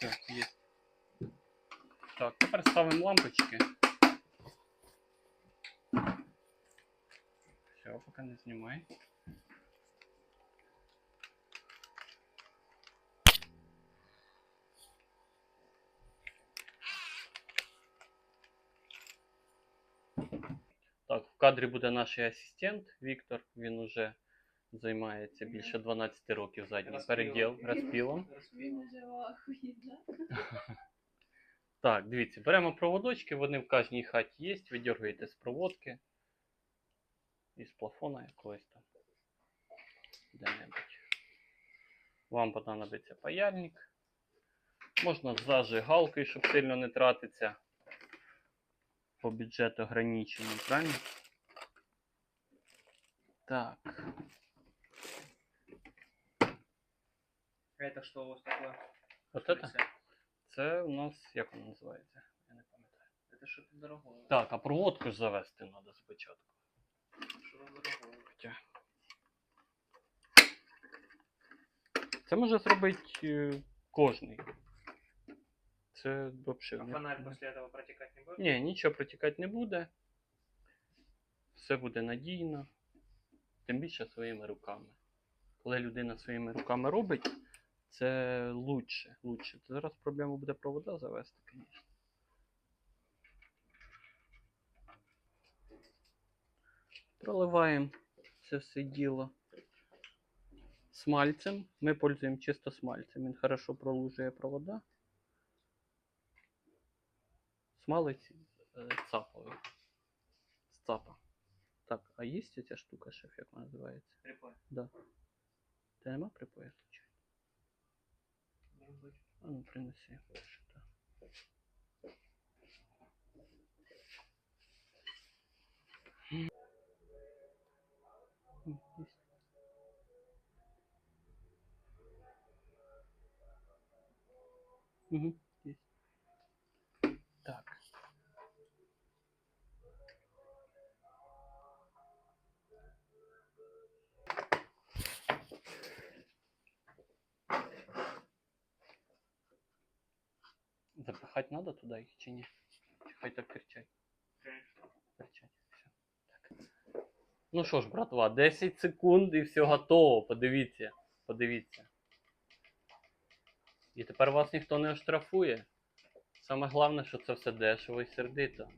Так, є. Так, тепер ставимо лампочки. Все, пока не снимай. Так, в кадре буде наш ассистент Виктор він уже займається більше 12 років Розпілом. переділ розпілом. Так, дивіться, беремо проводочки, вони в кожній хаті є, видергуєте з проводки. Із плафона якогось там. Де-небудь. Вам понадобиться паяльник. Можна з зажигалкою, щоб сильно не тратиться. По бюджету ограничений, правильно? Так. А это что у вас такое? От это? Це у нас, як воно називається? Я не пам'ятаю. Это что-то дорогое. Так, а проводку ж завести треба спочатку. Что-то дорогое. Хоча. Це може зробити е, кожний. Це А взагалі. фонарь после этого протекать не будет? Ні, нічого протікати не буде. Все буде надійно. Тим більше своїми руками. Коли людина своїми руками робить, це лучше. лучше. Зараз проблема буде провода завести, звісно. Проливаємо це все діло смальцем. Ми пользуємо чисто смальцем. Він хорошо пролужує провода. Смалець е, цаповий. З цапа. Так, а є ця штука, шеф, як вона називається? Припой. Да. Ти нема припоя случайно? Может быть. А ну принеси. Що то. Запихать надо туда их чи ні? Хай так кричать? Кричать. Все. Так. Ну що ж, братва, 10 секунд і все готово. Подивіться. Подивіться. І тепер вас ніхто не оштрафує. Саме головне, що це все дешево і сердито.